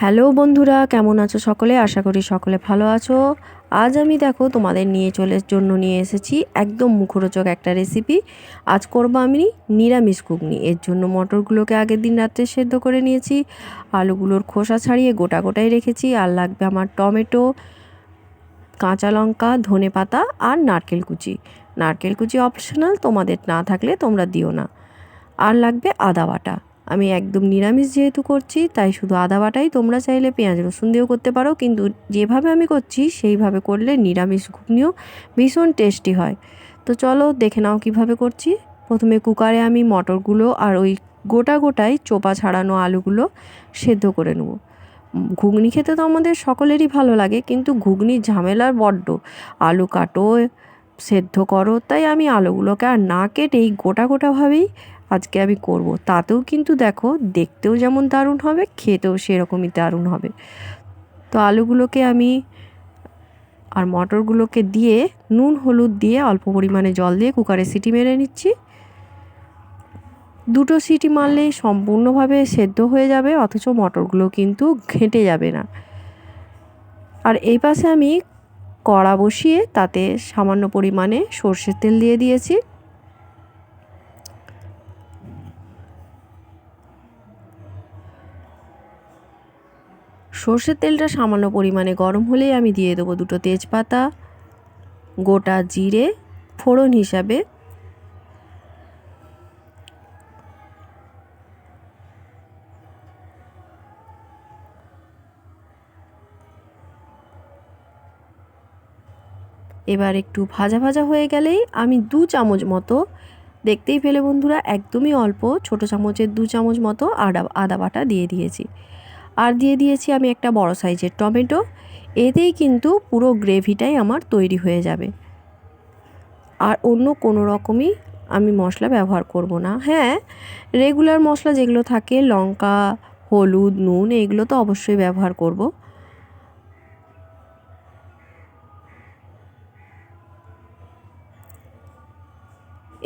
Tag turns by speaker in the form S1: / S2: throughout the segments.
S1: Hello বন্ধুরা, কেমন আছো সকলে? আশা করি সকলে ভালো আছো। আজ আমি দেখো তোমাদের নিয়ে চলে, জন্য নিয়ে এসেছি একদম মুখরোচক একটা রেসিপি আজ করব আমি নিরামিষ ঘুগনি। এর জন্য মটরগুলোকে আগের দিন রাত্রে সেদ্ধ করে নিয়েছি। আলুগুলোর খোসা ছাড়িয়ে গোটা গোটাই রেখেছি। আর লাগবে আমার টমেটো, কাঁচা লঙ্কা, ধনে পাতা আর নারকেল কুচি। নারকেল কুচি অপশনাল তোমাদের না থাকলে তোমরা দিও না। আর লাগবে আদা বাটা। আমি একদম নিরামিষ যেহেতু করছি, তাই শুধু আদা বাটাই তোমরা চাইলে পেঁয়াজ রসুন দিয়েও করতে পারো। কিন্তু যেভাবে আমি করছি, সেইভাবে করলে নিরামিষ ঘুগনিও ভীষণ টেস্টি হয়। তো চলো দেখে নাও কীভাবে করছি। প্রথমে কুকারে আমি মটরগুলো আর ওই গোটা গোটাই চোপা ছাড়ানো আলুগুলো সেদ্ধ করে নেব। ঘুগনি খেতে তো আমাদের সকলেরই ভালো লাগে, কিন্তু ঘুগনির ঝামেলার বড্ড। আলু কাটো, সেদ্ধ করো, তাই আমি আলুগুলোকে আর না কেটেই গোটা গোটাভাবেই আজকে আমি করব। তাতেও কিন্তু দেখো দেখতেও যেমন দারুণ হবে, খেতেও সেরকমই দারুণ হবে। তো আলুগুলোকে আমি আর মটরগুলোকে দিয়ে নুন, হলুদ দিয়ে অল্প পরিমাণে জল দিয়ে কুকারে সিটি মেরে নিচ্ছি। দুটো সিটি মারলেই সম্পূর্ণভাবে সেদ্ধ হয়ে যাবে, অথচ মটরগুলো কিন্তু ঘেঁটে যাবে না। আর এই পাশে আমি কড়া বসিয়ে তাতে সামান্য পরিমাণে সর্ষের তেল দিয়ে দিয়েছি। সর্ষের তেলটা সামান্য পরিমাণে গরম হলেই আমি দিয়ে দেবো দুটো তেজপাতা, গোটা জিরে, ফোড়ন হিসাবে। এবার একটু ভাজা ভাজা হয়ে গেলেই আমি দু চামচ মতো, দেখতেই পেলে বন্ধুরা, একদমই অল্প, ছোট চামচের দু চামচ মতো আদা আদা বাটা দিয়ে দিয়েছি। আর দিয়ে দিয়েছি আমি একটা বড় সাইজের টমেটো। এতেই কিন্তু পুরো গ্রেভিটাই আমার তৈরি হয়ে যাবে। আর অন্য কোনো রকমই আমি মশলা ব্যবহার করব না। হ্যাঁ রেগুলার মশলা যেগুলো থাকে, লঙ্কা, হলুদ, নুন, এগুলো তো অবশ্যই ব্যবহার করব।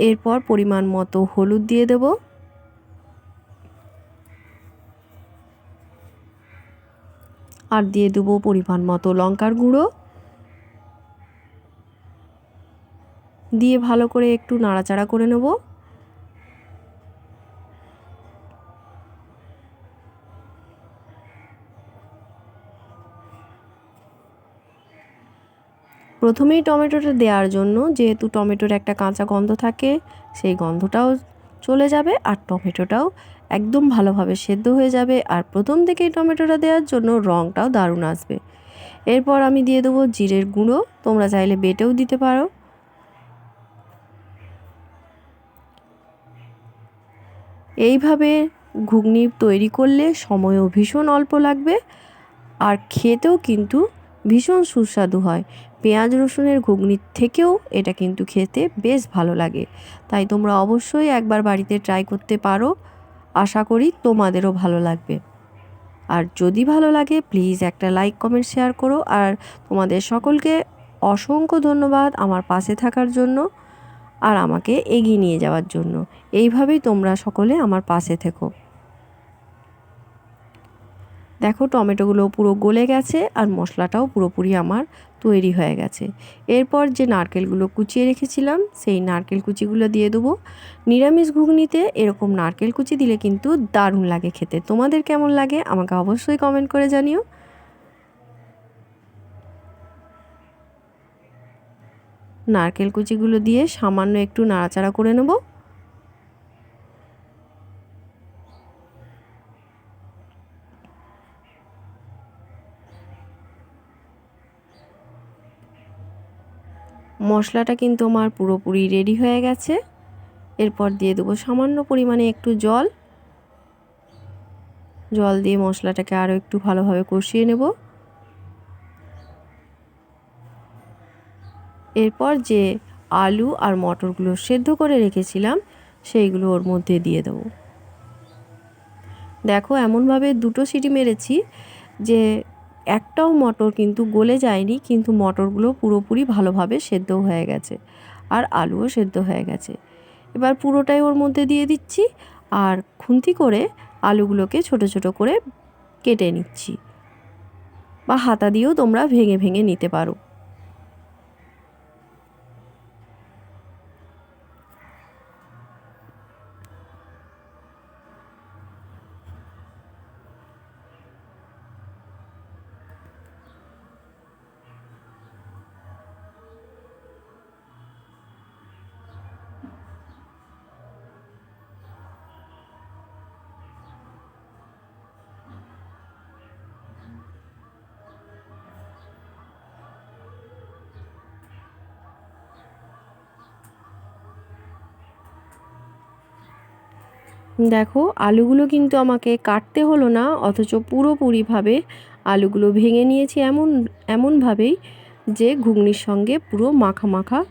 S1: এরপর পরিমাণ মতো হলুদ দিয়ে দেবো। আর দিয়ে দেবো পরিমাণ মতো লঙ্কার গুঁড়ো। দিয়ে ভালো করে একটু নাড়াচাড়া করে নেব। প্রথমেই টমেটোটা দেওয়ার জন্য যেহেতু টমেটোর একটা কাঁচা গন্ধ থাকে, সেই গন্ধটাও চলে যাবে আর টমেটোটাও একদম ভালোভাবে সেদ্ধ হয়ে যাবে আর প্রথম থেকেই টমেটোটা দেওয়ার জন্য রঙটাও দারুণ আসবে। এরপর আমি দিয়ে দেবো জিরের গুঁড়ো, তোমরা চাইলে বেটেও দিতে পারো। এইভাবে ঘুগনি তৈরি করলে সময়ও ভীষণ অল্প লাগবে আর খেতেও কিন্তু ভীষণ সুস্বাদু হয়। পেঁয়াজ রসুনের ঘুগনির থেকেও এটা কিন্তু খেতে বেশ ভালো লাগে। তাই তোমরা অবশ্যই একবার বাড়িতে ট্রাই করতে পারো। আশা করি তোমাদেরও ভালো লাগবে। আর যদি ভালো লাগে প্লিজ একটা লাইক কমেন্ট শেয়ার করো। আর তোমাদের সকলকে অসংখ্য ধন্যবাদ আমার পাশে থাকার জন্য আর আমাকে এগিয়ে নিয়ে যাওয়ার জন্য। এইভাবেই তোমরা সকলে আমার পাশে থেকো। দেখো টমেটোগুলো পুরো গলে গেছে আর মশলাটাও পুরোপুরি আমার তৈরি হয়ে গেছে। এরপর যে নারকেলগুলো কুচিয়ে রেখেছিলাম, সেই নারকেল কুচিগুলো দিয়ে দেবো। নিরামিষ ঘুগনিতে এরকম নারকেল কুচি দিলে কিন্তু দারুণ লাগে খেতে। তোমাদের কেমন লাগে আমাকে অবশ্যই কমেন্ট করে জানিও। নারকেল কুচিগুলো দিয়ে সামান্য একটু নাড়াচাড়া করে নেব। মশলাটা কিন্তু আমার পুরোপুরি রেডি হয়ে গেছে। এরপর দিয়ে দেবো সামান্য পরিমাণে একটু জল। জল দিয়ে মশলাটাকে আরও একটু ভালোভাবে কষিয়ে নেব। এরপর যে আলু আর মটরগুলো সেদ্ধ করে রেখেছিলাম, সেইগুলো ওর মধ্যে দিয়ে দেবো। দেখো, এমনভাবে দুটো সিটি মেরেছি যে একটাও মটর কিন্তু গলে যায়নি, কিন্তু মটরগুলো পুরোপুরি ভালোভাবে সেদ্ধ হয়ে গেছে আর আলুও সেদ্ধ হয়ে গেছে। এবার পুরোটাই ওর মধ্যে দিয়ে দিচ্ছি আর খুন্তি করে আলুগুলোকে ছোট ছোট করে কেটে নিচ্ছি। বা হাতা দিয়েও তোমরা ভেঙে ভেঙে নিতে পারো। দেখো, আলুগুলো কিন্তু আমাকে কাটতে হলো না, অথচ পুরোপুরিভাবে আলুগুলো ভেঙে নিয়েছি এমন, এমনভাবেই যে ঘুগনির সঙ্গে পুরো মাখা মাখা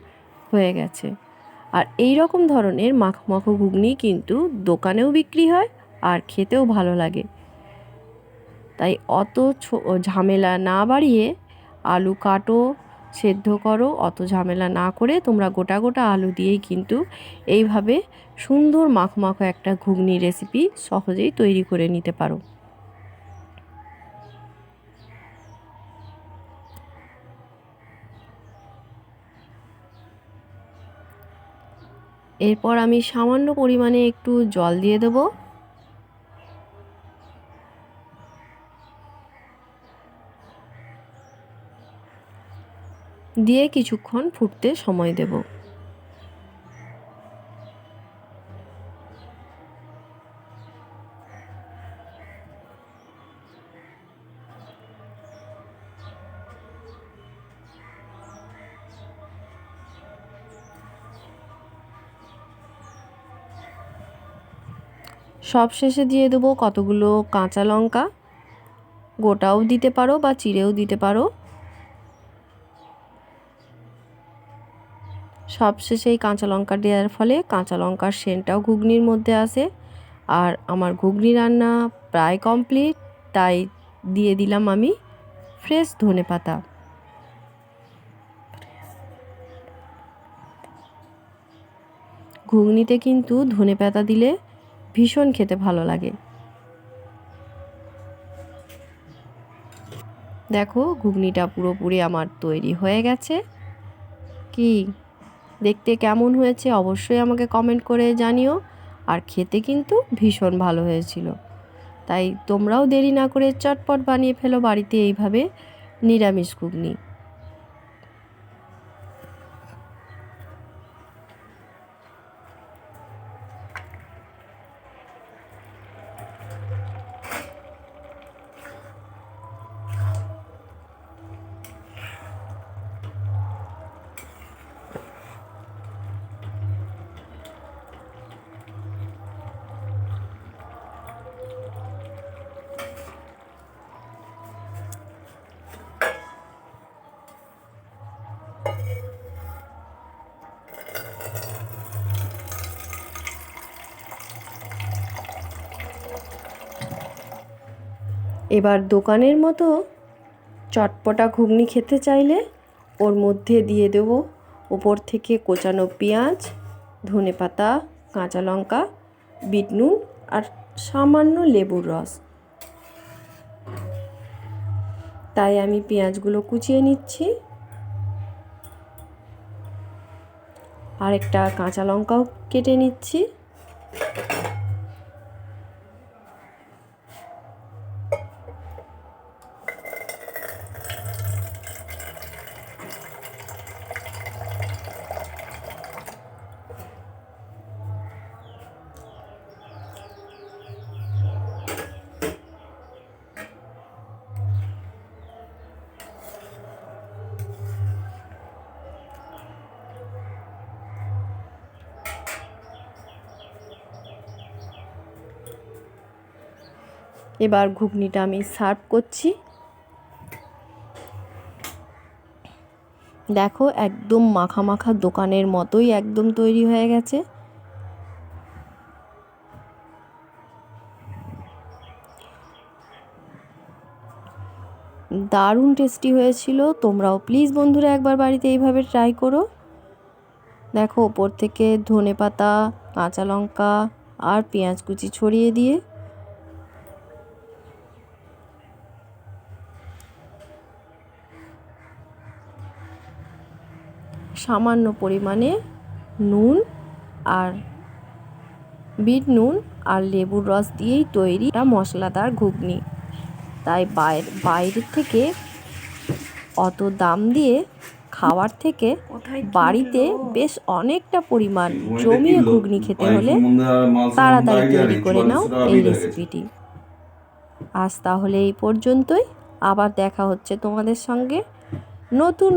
S1: হয়ে গেছে। আর এই রকম ধরনের মাখা মাখো ঘুগনি কিন্তু দোকানেও বিক্রি হয় আর খেতেও ভালো লাগে। তাই অত ঝামেলা না বাড়িয়ে আলু কাটো সেদ্ধ করো, অত ঝামেলা না করে তোমরা গোটা গোটা আলু দিয়েই কিন্তু এইভাবে সুন্দর মাখো একটা ঘুগনি রেসিপি সহজেই তৈরি করে নিতে পারো। এরপর আমি সামান্য পরিমাণে একটু জল দিয়ে দেবো। দিয়ে কিছুক্ষণ ফুটতে সময় দেব। সব শেষে দিয়ে দেবো কতগুলো কাঁচা লঙ্কা। গোটাও দিতে পারো বা চিড়েও দিতে পারো। সবশেষে এই কাঁচা লঙ্কা দেওয়ার ফলে কাঁচা লঙ্কার সেন্টটাও ঘুগনির মধ্যে আসে আর আমার ঘুগনি রান্না প্রায় কমপ্লিট, তাই দিয়ে দিলাম আমি ফ্রেশ ধনে পাতা। ঘুগনিতে কিন্তু ধনে পাতা দিলে ভীষণ খেতে ভালো লাগে। দেখো, ঘুগনিটা পুরোপুরি আমার তৈরি হয়ে গেছে। কি দেখতে কেমন হয়েছে অবশ্যই আমাকে কমেন্ট করে জানিও। আর খেতে কিন্তু ভীষণ ভালো হয়েছিল। তাই তোমরাও দেরি না করে চটপট বানিয়ে ফেলো বাড়িতে এইভাবে নিরামিষ ঘুগনি। এবার দোকানের মতো চটপটা ঘুগনি খেতে চাইলে ওর মধ্যে দিয়ে দেব ওপর থেকে কোচানো পেঁয়াজ, ধনে পাতা, কাঁচা লঙ্কা, বিট নুন আর সামান্য লেবুর রস। তাই আমি পেঁয়াজগুলো কুচিয়ে নিচ্ছি। আর একটা কাঁচা লঙ্কাও কেটে নিচ্ছি। এবার ঘুগনিটা আমি সার্ভ করছি। দেখো, একদম মাখা মাখা দোকানের মতোই একদম তৈরি হয়ে গেছে। দারুণ টেস্টি হয়েছিল। তোমরাও প্লিজ বন্ধুরা একবার বাড়িতে এইভাবে ট্রাই করো। দেখো, ওপর থেকে ধনে পাতা কাঁচা লঙ্কা আর পেঁয়াজ কুচি ছড়িয়ে দিয়ে সামান্য পরিমাণে নুন আর বিট নুন আর লেবুর রস দিয়েই তৈরি একটা মশলাদার ঘুগনি। তাই বাইরে বাইরের থেকে অত দাম দিয়ে খাওয়ার থেকে বাড়িতে বেশ অনেকটা পরিমাণ জমিয়ে ঘুগনি খেতে হলে তাড়াতাড়ি তৈরি করে নাও এই রেসিপিটি। আজ তাহলে এই পর্যন্তই। আবার দেখা হচ্ছে তোমাদের সঙ্গে নতুন